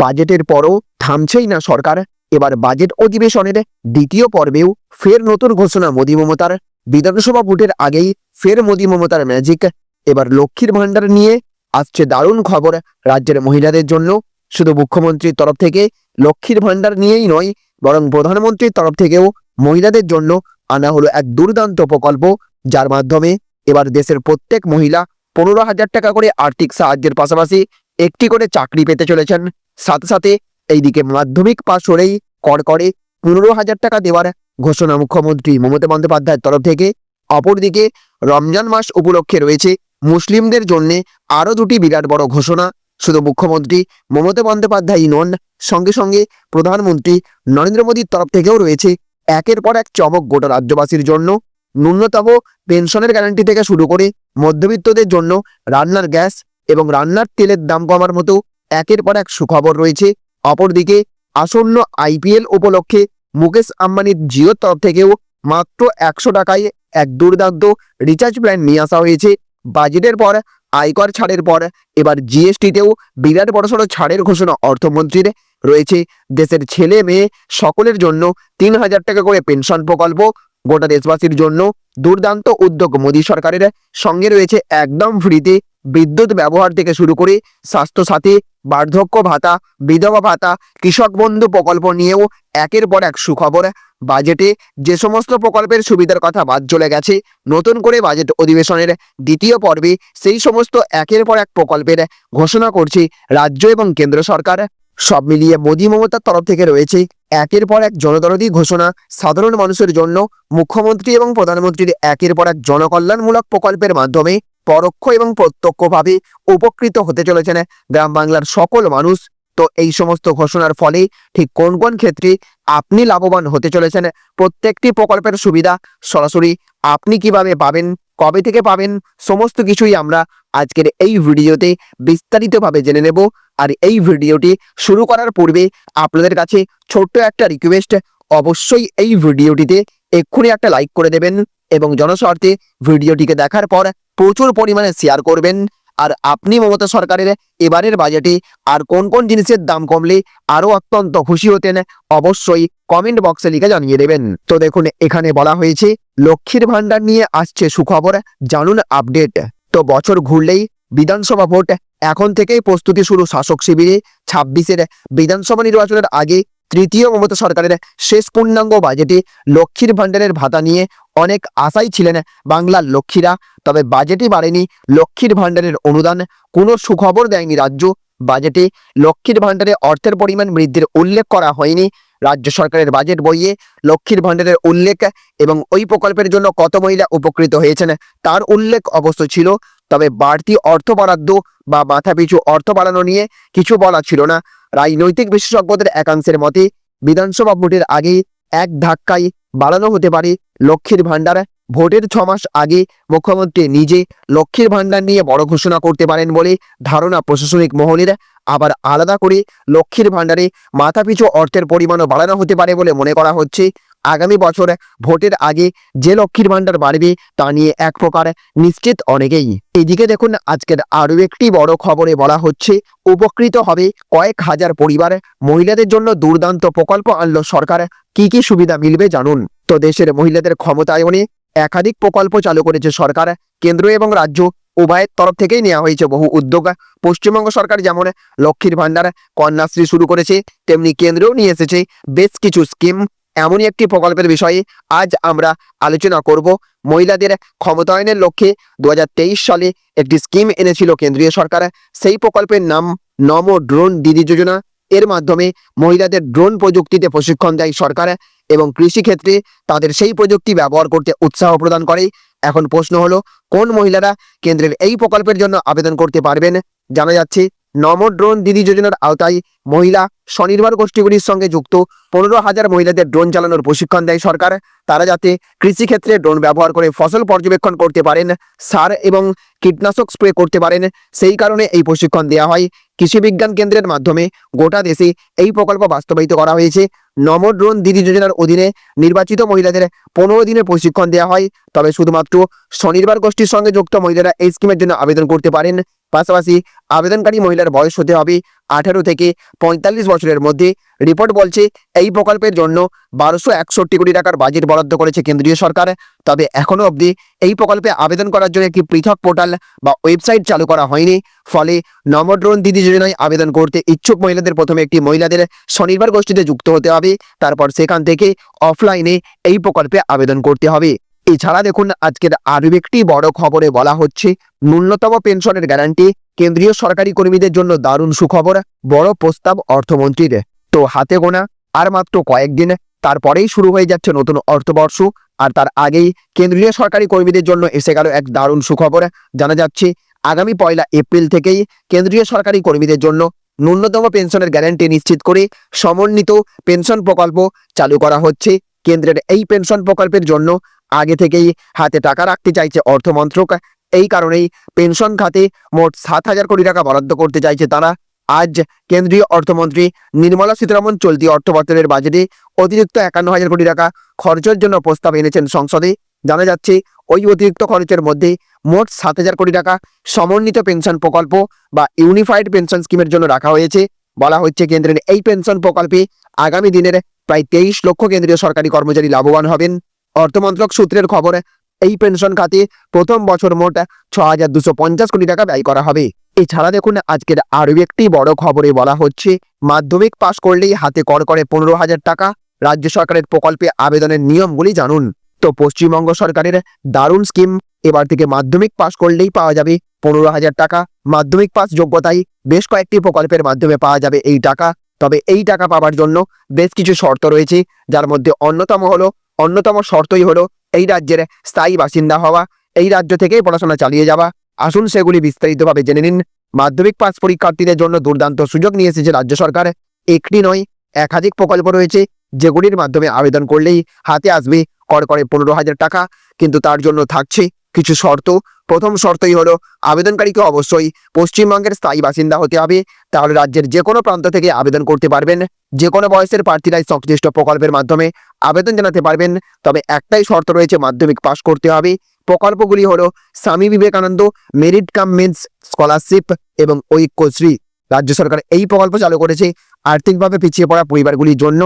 বাজেটের পরও থামছেই না সরকার। এবার বাজেট অধিবেশনের দ্বিতীয় পর্বেও ফের নতুন ঘোষণা মোদী মমতার। বিধানসভা ভোটের আগেই ফের মোদী মমতার ম্যাজিক। এবার লক্ষ্মীর ভাণ্ডার নিয়ে আসছে দারুণ খবর রাজ্যের মহিলাদের জন্য। শুধু মুখ্যমন্ত্রীর তরফ থেকে লক্ষ্মীর ভাণ্ডার নিয়েই নয়, বরং প্রধানমন্ত্রীর তরফ থেকেও মহিলাদের জন্য আনা হলো এক দুর্দান্ত প্রকল্প। যার মাধ্যমে এবার দেশের প্রত্যেক মহিলা পনেরো হাজার টাকা করে আর্থিক সাহায্যের পাশাপাশি একটি করে চাকরি পেতে চলেছেন। সাথে সাথে এইদিকে মাধ্যমিক পাশ হলেই কর করে পনেরো হাজার টাকা দেওয়ার ঘোষণা মুখ্যমন্ত্রী মমতা বন্দ্যোপাধ্যায়ের তরফ থেকে। অপরদিকে রমজান মাস উপলক্ষে রয়েছে মুসলিমদের জন্যে আরও দুটি বিরাট বড় ঘোষণা। শুধু মুখ্যমন্ত্রী মমতা বন্দ্যোপাধ্যায়ই নন, সঙ্গে সঙ্গে প্রধানমন্ত্রী নরেন্দ্র মোদীর তরফ থেকেও রয়েছে একের পর এক চমক গোটা রাজ্যবাসীর জন্য। ন্যূনতম পেনশনের গ্যারান্টি থেকে শুরু করে মধ্যবিত্তদের জন্য রান্নার গ্যাস এবং রান্নার তেলের দাম কমার মতো একের পর এক সুখবর রয়েছে। অপরদিকে, আসন্ন আইপিএল উপলক্ষে মুকেশ আম্বানির জিওর তরফ থেকেও মাত্র একশো টাকায় এক দুর্দান্ত রিচার্জ প্ল্যান নিয়ে আসা হয়েছে। বাজেটের পর, আয়কর ছাড়ের পর, এবার জিএসটিতেও বিরাট বড়সড় ছাড়ের ঘোষণা অর্থমন্ত্রীর রয়েছে। দেশের ছেলে মেয়ে সকলের জন্য তিন হাজার টাকা করে পেনশন প্রকল্প, গোটা দেশবাসীর জন্য দুর্দান্ত উদ্যোগ মোদী সরকারের সঙ্গে রয়েছে। একদম ফ্রিতে বিদ্যুৎ ব্যবহার থেকে শুরু করে স্বাস্থ্যসাথী বার্ধক্য ভাতা, বিধবা ভাতা, কৃষক বন্ধু প্রকল্প নিয়েও একের পর এক সুখবর। বাজেটে যে সমস্ত প্রকল্পের সুবিধার কথা বাদ চলে গেছে, নতুন করে বাজেট অধিবেশনের দ্বিতীয় পর্বে সেই সমস্ত একের পর এক প্রকল্পের ঘোষণা করছে রাজ্য এবং কেন্দ্র সরকার। সব মিলিয়ে মোদী মমতার তরফ থেকে রয়েছে একের পর এক জনদরদি ঘোষণা। সাধারণ মানুষের জন্য মুখ্যমন্ত্রী এবং প্রধানমন্ত্রীর একের পর এক জনকল্যাণমূলক প্রকল্পের মাধ্যমে পরোক্ষ এবং প্রত্যক্ষভাবে উপকৃত হতে চলেছেন গ্রাম বাংলার সকল মানুষ। তো এই সমস্ত ঘোষণার ফলে ঠিক কোন কোন ক্ষেত্রে আপনি লাভবান হতে চলেছেন? প্রত্যেকটি প্রকল্পের সুবিধা সরাসরি আপনি কীভাবে পাবেন? কবে থেকে পাবেন? সমস্ত কিছুই আমরা আজকের এই ভিডিওতে বিস্তারিতভাবে জেনে নেব। আর এই ভিডিওটি শুরু করার পূর্বে আপনাদের কাছে ছোট্ট একটা রিকোয়েস্ট অবশ্যই এই ভিডিওটিতে এক্ষুনি একটা লাইক করে দেবেন এবং জনস্বার্থে ভিডিওটিকে দেখার পর প্রচুর পরিমাণে শেয়ার করবেন। আর আপনি মমতা সরকারের এবারের বাজেটে আর কোন কোন জিনিসের দাম কমলে আরও অত্যন্ত খুশি হতেন, অবশ্যই কমেন্ট বক্সে লিখে জানিয়ে দেবেন। তো দেখুন, এখানে বলা হয়েছে, লক্ষ্মীর ভাণ্ডার নিয়ে আসছে সুখবর, জানুন আপডেট তো বছর ঘুরলেই বিধানসভা ভোট এখন থেকেই প্রস্তুতি শুরু শাসক শিবিরে। ছাব্বিশের বিধানসভা নির্বাচনের আগে তৃতীয় মমতা সরকারের শেষ পূর্ণাঙ্গ বাজেটে লক্ষ্মীর ভাণ্ডারের ভাতা নিয়ে অনেক আশাই ছিলেন বাংলার লক্ষ্মীরা, তবে বাজেটে বাড়েনি, লক্ষ্মীর ভাণ্ডারের অনুদান কোনো সুখবর দেয়নি রাজ্য। বাজেটে লক্ষ্মীর ভাণ্ডারে অর্থের পরিমাণ বৃদ্ধির উল্লেখ করা হয়নি। রাজ্য সরকারের বাজেট বইয়ে লক্ষ্মীর ভাণ্ডারের উল্লেখ এবং ওই প্রকল্পের জন্য কত মহিলা উপকৃত হয়েছেন তার উল্লেখ অবশ্য ছিল তবে বাড়তি অর্থ বরাদ্দ বা মাথাপিছু অর্থ বাড়ানো নিয়ে কিছু বলা ছিল না। রাজনৈতিক বিশেষজ্ঞদের একাংশের মতে, বিধানসভা ভোটের আগে এক ধাক্কায় বাড়ানো হতে পারে লক্ষ্মীর ভাণ্ডার। ভোটের ছ মাস আগে মুখ্যমন্ত্রী নিজে লক্ষ্মীর ভাণ্ডার নিয়ে বড় ঘোষণা করতে পারেন বলে ধারণা প্রশাসনিক মহলের। আবার আলাদা করে লক্ষ্মীর ভাণ্ডারে মাথাপিছু অর্থের পরিমাণও বাড়ানো হতে পারে বলে মনে করা হচ্ছে। আগামী বছরে ভোটের আগে যে লক্ষ্মীর ভাণ্ডার বাড়বে তা নিয়ে এক প্রকার নিশ্চিত অনেকেই। এদিকে দেখুন, আজকের আরও একটি বড় খবরে বলা হচ্ছে, উপকৃত হবে কয়েক হাজার পরিবার। মহিলাদের জন্য দুর্দান্ত প্রকল্প আনলো সরকার। কি কি সুবিধা মিলবে জানুন। তো দেশের মহিলাদের ক্ষমতায়নে একাধিক প্রকল্প চালু করেছে সরকার। কেন্দ্র এবং রাজ্য উভয়ের তরফ থেকেই নেওয়া হয়েছে বহু উদ্যোগ। পশ্চিমবঙ্গ সরকার যেমন লক্ষ্মীর ভাণ্ডার, কন্যাশ্রী শুরু করেছে, তেমনি কেন্দ্রেও নিয়ে এসেছে বেশ কিছু স্কিম। এমনই একটি প্রকল্পের বিষয়ে আজ আমরা আলোচনা করব। মহিলাদের ক্ষমতায়নের লক্ষ্যে দু হাজার তেইশ সালে একটি স্কিম এনেছিল কেন্দ্রীয় সরকার। সেই প্রকল্পের নাম নম ড্রোন দিদি যোজনা। এর মাধ্যমে মহিলাদের ড্রোন প্রযুক্তিতে প্রশিক্ষণ দেয় সরকার এবং কৃষিক্ষেত্রে তাদের সেই প্রযুক্তি ব্যবহার করতে উৎসাহ প্রদান করে। এখন প্রশ্ন হলো, কোন মহিলারা কেন্দ্রের এই প্রকল্পের জন্য আবেদন করতে পারবেন? জানা যাচ্ছে নম ড্রোন দিদি যোজনার আওতায় মহিলা স্বনির্ভর গোষ্ঠীগুলির সঙ্গে যুক্ত পনেরো হাজার মহিলাদের ড্রোন চালানোর প্রশিক্ষণ দেয় সরকার। তারা যাতে কৃষিক্ষেত্রে ড্রোন ব্যবহার করে ফসল পর্যবেক্ষণ করতে পারেন, সার এবং কীটনাশক স্প্রে করতে পারেন, সেই কারণে এই প্রশিক্ষণ দেওয়া হয়। কৃষি বিজ্ঞান কেন্দ্রের মাধ্যমে গোটা দেশে এই প্রকল্প বাস্তবায়িত করা হয়েছে। নম ড্রোন দিদি যোজনার অধীনে নির্বাচিত মহিলাদের পনেরো দিনের প্রশিক্ষণ দেওয়া হয়। তবে শুধুমাত্র স্বনির্ভর গোষ্ঠীর সঙ্গে যুক্ত মহিলারা এই স্কিমের জন্য আবেদন করতে পারেন। পাশাপাশি আবেদনকারী মহিলার বয়স হতে হবে আঠারো থেকে পঁয়তাল্লিশ বছরের মধ্যে। রিপোর্ট বলছে, এই প্রকল্পের জন্য বারোশো একষট্টি কোটি টাকার বাজেট বরাদ্দ করেছে কেন্দ্রীয় সরকার। তবে এখনও অবধি এই প্রকল্পে আবেদন করার জন্য একটি পৃথক পোর্টাল বা ওয়েবসাইট চালু করা হয়নি। ফলে নমড্রোন দিদি যোজনায় আবেদন করতে ইচ্ছুক মহিলাদের প্রথমে একটি মহিলাদের স্বনির্ভর গোষ্ঠীতে যুক্ত হতে হবে। তারপর সেখান থেকে অফলাইনে এই প্রকল্পে আবেদন করতে হবে। এছাড়া দেখুন, আজকের আরও একটি বড় খবরে বলা হচ্ছে, ন্যূনতম পেনশনের গ্যারান্টি কেন্দ্রীয় সরকারি কর্মীদের জন্য দারুণ সুখবর, বড় প্রস্তাব অর্থমন্ত্রীর। তো হাতে গোনা, আর মাত্র কয়েকদিন, তারপরেই শুরু হয়ে যাচ্ছে নতুন অর্থবর্ষ, আর তার আগেই কেন্দ্রীয় সরকারি কর্মীদের জন্য এসে গেল এক দারুণ সুখবর। জানা যাচ্ছে, আগামী পয়লা এপ্রিল থেকেই কেন্দ্রীয় সরকারি কর্মীদের জন্য ন্যূনতম পেনশনের গ্যারান্টি নিশ্চিত করে সমন্বিত পেনশন প্রকল্প চালু করা হচ্ছে। কেন্দ্রের এই পেনশন প্রকল্পের জন্য আগে থেকেই হাতে টাকা রাখতে চাইছে অর্থমন্ত্রক। এই কারণেই পেনশন খাতে মোট সাত হাজার কোটি টাকা বরাদ্দ করতে চাইছে তারা। আজ কেন্দ্রীয় অর্থমন্ত্রী নির্মলা সীতারামন চলতি অর্থ বছরের বাজেটে অতিরিক্ত একান্ন হাজার কোটি টাকা খরচের জন্য প্রস্তাব এনেছেন সংসদে। জানা যাচ্ছে, ওই অতিরিক্ত খরচের মধ্যে মোট সাত হাজার কোটি টাকা সমন্বিত পেনশন প্রকল্প বা ইউনিফাইড পেনশন স্কিমের জন্য রাখা হয়েছে। বলা হচ্ছে, কেন্দ্রের এই পেনশন প্রকল্পে আগামী দিনের প্রায় তেইশ লক্ষ কেন্দ্রীয় সরকারি কর্মচারী লাভবান হবেন। অর্থমন্ত্রক সূত্রের খবরে, এই পেনশন খাতে প্রথম বছর মোট ছ কোটি টাকা ব্যয় করা হবে। এছাড়া দেখুন, আজকের আরও একটি বড় খবরে বলা হচ্ছে, মাধ্যমিক পাশ করলেই হাতে কর করে পনেরো হাজার টাকা। রাজ্য সরকারের প্রকল্পে আবেদনের নিয়মগুলি জানুন। তো পশ্চিমবঙ্গ সরকারের দারুণ স্কিম, এবার থেকে মাধ্যমিক পাশ করলেই পাওয়া যাবে পনেরো হাজার টাকা। মাধ্যমিক পাস যোগ্যতায় বেশ কয়েকটি প্রকল্পের মাধ্যমে পাওয়া যাবে এই টাকা। তবে এই টাকা পাওয়ার জন্য বেশ কিছু শর্ত রয়েছে, যার মধ্যে অন্যতম হলো অন্যতম শর্তই হলো এই রাজ্যের স্থায়ী বাসিন্দা হওয়া। এই রাজ্য থেকেই পড়াশোনা চালিয়ে যাওয়া। আসুন সেগুলি বিস্তারিতভাবে জেনে নিন। মাধ্যমিক পাস পরীক্ষার্থীদের জন্য দুর্দান্ত সুযোগ নিয়ে এসেছে রাজ্য সরকার। একটি নয়, একাধিক প্রকল্প রয়েছে, যেগুলির মাধ্যমে আবেদন করলেই হাতে আসবে। কর করে পনেরো হাজার টাকা, কিন্তু তার জন্য থাকছে কিছু শর্ত। প্রথম শর্তই হলো আবেদনকারীকে অবশ্যই পশ্চিমবঙ্গের স্থায়ী বাসিন্দা হতে হবে। তাহলে রাজ্যের যে কোনো প্রান্ত থেকে আবেদন করতে পারবেন। যে কোনো বয়সের প্রার্থীরাই সংশ্লিষ্ট প্রকল্পের মাধ্যমে আবেদন জানাতে পারবেন। তবে একটাই শর্ত রয়েছে মাধ্যমিক পাশ করতে হবে। প্রকল্পগুলি হলো Swami Vivekananda, merit cum means scholarship এবং ঐক্যশ্রী। রাজ্য সরকার এই প্রকল্প চালু করেছে। আর্থিকভাবে পিছিয়ে পড়া পরিবারগুলির জন্য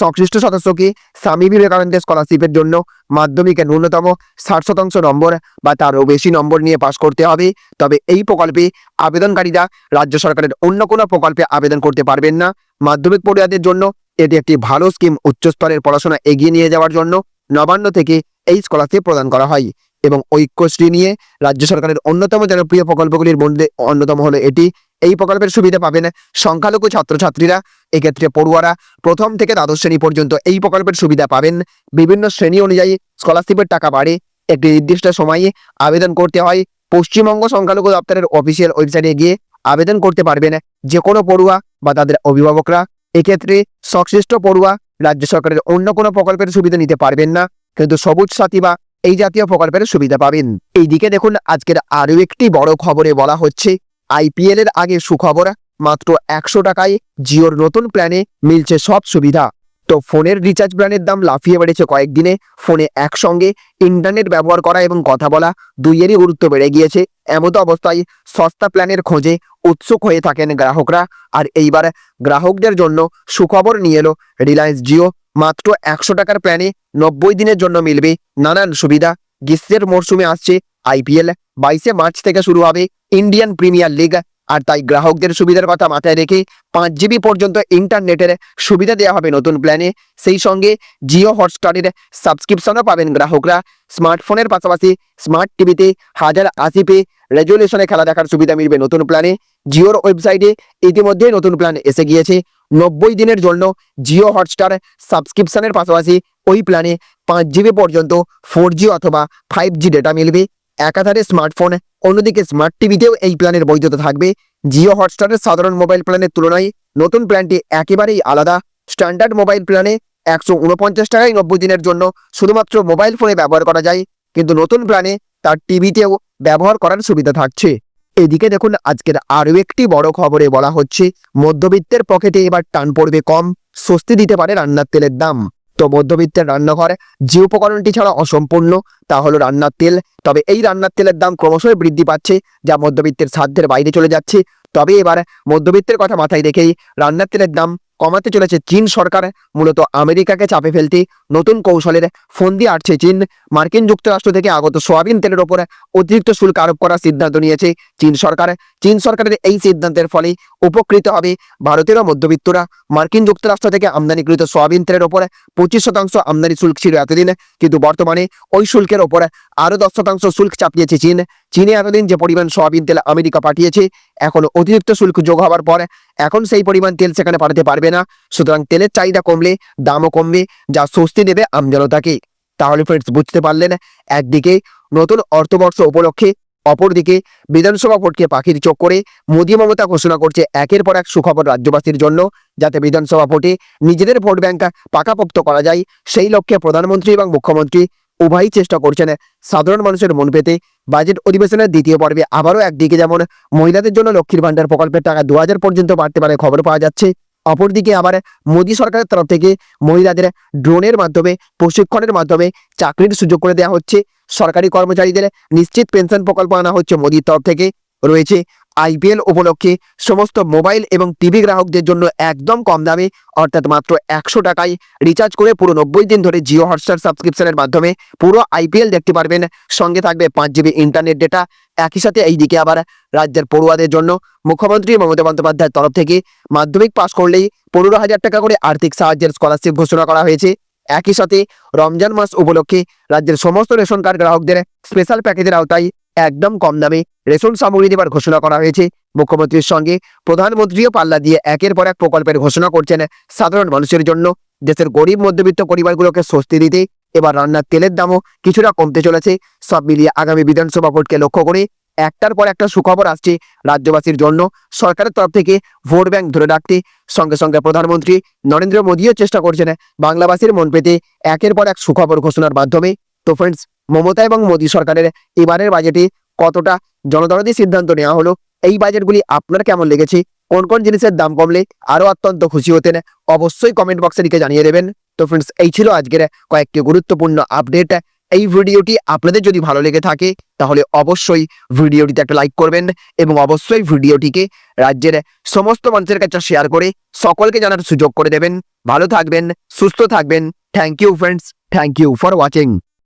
সংশ্লিষ্ট সদস্যকে স্বামী বিবেকানন্দের স্কলারশিপের জন্য মাধ্যমিকে ন্যূনতম ষাট শতাংশ নম্বর বা তারও বেশি নম্বর নিয়ে পাশ করতে হবে। তবে এই প্রকল্পে আবেদনকারীরা রাজ্য সরকারের অন্য কোনো প্রকল্পে আবেদন করতে পারবেন না। মাধ্যমিক পড়ুয়াদের জন্য এটি একটি ভালো স্কিম উচ্চস্তরের পড়াশোনা এগিয়ে নিয়ে যাওয়ার জন্য নবান্ন থেকে এই স্কলারশিপ প্রদান করা হয় এবং ঐক্যশ্রী নিয়ে রাজ্য সরকারের অন্যতম জনপ্রিয় প্রকল্পগুলির মধ্যে অন্যতম হলো এটি। এই প্রকল্পের সুবিধা পাবেন সংখ্যালঘু ছাত্রছাত্রীরা এক্ষেত্রে পড়ুয়ারা প্রথম থেকে দ্বাদশ শ্রেণি পর্যন্ত এই প্রকল্পের সুবিধা পাবেন। বিভিন্ন শ্রেণি অনুযায়ী স্কলারশিপের টাকা বাড়ে। একটি নির্দিষ্ট সময়ে আবেদন করতে হয়। পশ্চিমবঙ্গ সংখ্যালঘু দপ্তরের অফিসিয়াল ওয়েবসাইটে গিয়ে আবেদন করতে পারবেন যে কোনো পড়ুয়া বা তাদের অভিভাবকরা। এক্ষেত্রে সংশ্লিষ্ট পড়ুয়া রাজ্য সরকারের অন্য কোনো প্রকল্পের সুবিধা নিতে পারবেন না, কিন্তু সবুজ সাথী বা এই জাতীয় প্রকল্পের সুবিধা পাবেন। এইদিকে দেখুন, আজকের আরও একটি বড় খবরে বলা হচ্ছে আইপিএল এর আগে সুখবর। মাত্র একশো টাকায় জিওর নতুন প্ল্যানে মিলছে সব সুবিধা। তো ফোনের রিচার্জ প্ল্যানের দাম লাফিয়ে বেড়েছে কয়েকদিনে। ফোনে একসঙ্গে ইন্টারনেট ব্যবহার করা এবং কথা বলা দুইয়েরই গুরুত্ব বেড়ে গিয়েছে। এমত অবস্থায় সস্তা প্ল্যানের খোঁজে উৎসুক হয়ে থাকেন গ্রাহকরা। আর এইবার গ্রাহকদের জন্য সুখবর নিয়ে এলো রিলায়েন্স জিও। মাত্র একশো টাকার প্ল্যানে নব্বই দিনের জন্য মিলবে নানান সুবিধা। গ্রীষ্মের মরশুমে আসছে আইপিএল। বাইশে মার্চ থেকে শুরু হবে ইন্ডিয়ান প্রিমিয়ার লিগ। আর তাই গ্রাহকদের সুবিধার কথা মাথায় রেখে পাঁচ জিবি পর্যন্ত ইন্টারনেটের সুবিধা দেওয়া হবে নতুন প্ল্যানে। সেই সঙ্গে জিও হটস্টারের সাবস্ক্রিপশনও পাবেন গ্রাহকরা। স্মার্টফোনের পাশাপাশি স্মার্ট টিভিতে হাজার আশি পে রেজুলেশনে খেলা দেখার সুবিধা মিলবে নতুন প্ল্যানে। জিওর ওয়েবসাইটে ইতিমধ্যে নতুন প্ল্যান এসে গিয়েছে। নব্বই দিনের জন্য জিও হটস্টার সাবস্ক্রিপশনের পাশাপাশি ওই প্ল্যানে পাঁচ জিবি পর্যন্ত ফোর জি অথবা ফাইভ জি ডেটা মিলবে। একাধারে স্মার্টফোন অন্যদিকে স্মার্ট টিভিতেও এই প্ল্যানের বৈধতা থাকবে। জিও হটস্টারের সাধারণ মোবাইল প্ল্যানের তুলনায় নতুন প্ল্যানটি একেবারেই আলাদা। স্ট্যান্ডার্ড মোবাইল প্ল্যানে একশো উনপঞ্চাশ টাকায় নব্বই দিনের জন্য শুধুমাত্র মোবাইল ফোনে ব্যবহার করা যায়। কিন্তু নতুন প্ল্যানে তার টিভিতেও ব্যবহার করার সুবিধা থাকছে। এদিকে দেখুন, আজকের আরও একটি বড় খবরে বলা হচ্ছে, মধ্যবিত্তের পকেটে এবার টান পড়বে কম। স্বস্তি দিতে পারে রান্নার তেলের দাম। তো মধ্যবিত্তের রান্নাঘর যে উপকরণটি ছাড়া অসম্পূর্ণ, তা হলো রান্নার তেল। তবে এই রান্নার তেলের দাম ক্রমশই বৃদ্ধি পাচ্ছে, যা মধ্যবিত্তের সাধ্যের বাইরে চলে যাচ্ছে। তবে এবার মধ্যবিত্তের কথা মাথায় রেখেই রান্নার তেলের দাম কমাতে চলেছে চীন সরকার। মূলত আমেরিকাকে চাপে ফেলতে নতুন কৌশলের ফন্দি আটছে চীন। মার্কিন যুক্তরাষ্ট্র থেকে আগত সোয়াবিন তেলের ওপরে অতিরিক্ত শুল্ক আরোপ করার সিদ্ধান্ত নিয়েছে চীন সরকার। চীন সরকারের এই সিদ্ধান্তের ফলে উপকৃত হবে ভারতেরও মধ্যবিত্তরা। মার্কিন যুক্তরাষ্ট্র থেকে আমদানিকৃত সোয়াবিন তেলের ওপরে পঁচিশ শতাংশ আমদানি শুল্ক ছিল এতদিন, কিন্তু বর্তমানে ওই শুল্কের ওপরে আরও দশ শতাংশ শুল্ক চাপিয়েছে চীন। চীনে এতদিন যে পরিমাণ সোয়াবিন তেল আমেরিকা পাঠিয়েছে এখন অতিরিক্ত শুল্ক যোগ হওয়ার পর এখন সেই পরিমাণ তেল সেখানে পাঠাতে পারবে না। সুতরাং তেলের চাহিদা কমলে, দামও কমবে, যা স্বস্তি দেবে আমজনতাকে। তাহলে ফ্রেন্ডস বুঝতে পারলেন? একদিকে নতুন অর্থবর্ষ উপলক্ষে, অপরদিকে বিধানসভা ভোটকে পাখির চোখ করে মোদী মমতা ঘোষণা করছে একের পর এক সুখবর রাজ্যবাসীর জন্য, যাতে বিধানসভা ভোটে নিজেদের ভোট ব্যাংক পাকাপোক্ত করা যায়। সেই লক্ষ্যে প্রধানমন্ত্রী এবং মুখ্যমন্ত্রী উভয়ই চেষ্টা করছেন সাধারণ মানুষের মন পেতে। বাজেট অধিবেশনের দ্বিতীয় পর্বে আবারও একদিকে যেমন মহিলাদের জন্য লক্ষ্মীর ভান্ডার প্রকল্পের টাকা দু হাজার পর্যন্ত বাড়তে পারে খবর পাওয়া যাচ্ছে, অপরদিকে আবার মোদী সরকারের তরফ থেকে মহিলাদের ড্রোনের মাধ্যমে, প্রশিক্ষণের মাধ্যমে চাকরির সুযোগ করে দেওয়া হচ্ছে। সরকারি কর্মচারীদের নিশ্চিত পেনশন প্রকল্প আনা হচ্ছে মোদীর তরফ থেকে। রয়েছে আইপিএল উপলক্ষে সমস্ত মোবাইল এবং টিভি গ্রাহকদের জন্য একদম কম দামে, অর্থাৎ মাত্র একশো টাকায় রিচার্জ করে পুরো নব্বই দিন ধরে জিও হটস্টার সাবস্ক্রিপশনের মাধ্যমে পুরো আইপিএল দেখতে পারবেন। সঙ্গে থাকবে পাঁচ জিবি ইন্টারনেট ডেটা একই সাথে এইদিকে আবার রাজ্যের পড়ুয়াদের জন্য মুখ্যমন্ত্রী মমতা বন্দ্যোপাধ্যায়ের তরফ থেকে মাধ্যমিক পাশ করলেই পনেরো হাজার টাকা করে আর্থিক সাহায্যের স্কলারশিপ ঘোষণা করা হয়েছে। একই সাথে রমজান মাস উপলক্ষে রাজ্যের সমস্ত রেশন কার্ড গ্রাহকদের স্পেশাল প্যাকেজের আওতায় একদম কম দামে রেশন সামগ্রী দেবার ঘোষণা করা হয়েছে। মুখ্যমন্ত্রীর সঙ্গে প্রধানমন্ত্রীও পাল্লা দিয়ে একের পর এক প্রকল্পের ঘোষণা করছেন সাধারণ মানুষের জন্য। দেশের গরিব, মধ্যবিত্ত পরিবারগুলোকে স্বস্তি দিতে এবার রান্নার তেলের দামও কিছুটা কমতে চলেছে। সব মিলিয়ে আগামী বিধানসভা ভোটকে লক্ষ্য করে একটার পর একটা সুখবর আসছে রাজ্যবাসীর জন্য। সরকারের তরফ থেকে ভোট ব্যাংক ধরে রাখতে সঙ্গে সঙ্গে প্রধানমন্ত্রী নরেন্দ্র মোদীও চেষ্টা করছেন। বাংলাবাসীর মন পেতে একের পর এক সুখবর ঘোষণার মাধ্যমে তো ফ্রেন্ডস মমতা এবং মোদী সরকারের এবারের বাজেটে কতটা জনদরদি সিদ্ধান্ত নেওয়া হলো? এই বাজেটগুলি আপনার কেমন লেগেছে? কোন কোন জিনিসের দাম কমলে আরও অত্যন্ত খুশি হতেন? অবশ্যই কমেন্ট বক্সে লিখে জানিয়ে দেবেন। তো ফ্রেন্ডস এই ছিল আজকের কয়েকটি গুরুত্বপূর্ণ আপডেট এই ভিডিওটি আপনাদের যদি ভালো লেগে থাকে, তাহলে অবশ্যই ভিডিওটিতে একটা লাইক করবেন এবং অবশ্যই ভিডিওটিকে রাজ্যের সমস্ত মানুষের কাছে শেয়ার করে সকলকে জানার সুযোগ করে দেবেন। ভালো থাকবেন, সুস্থ থাকবেন। Thank you friends thank you for watching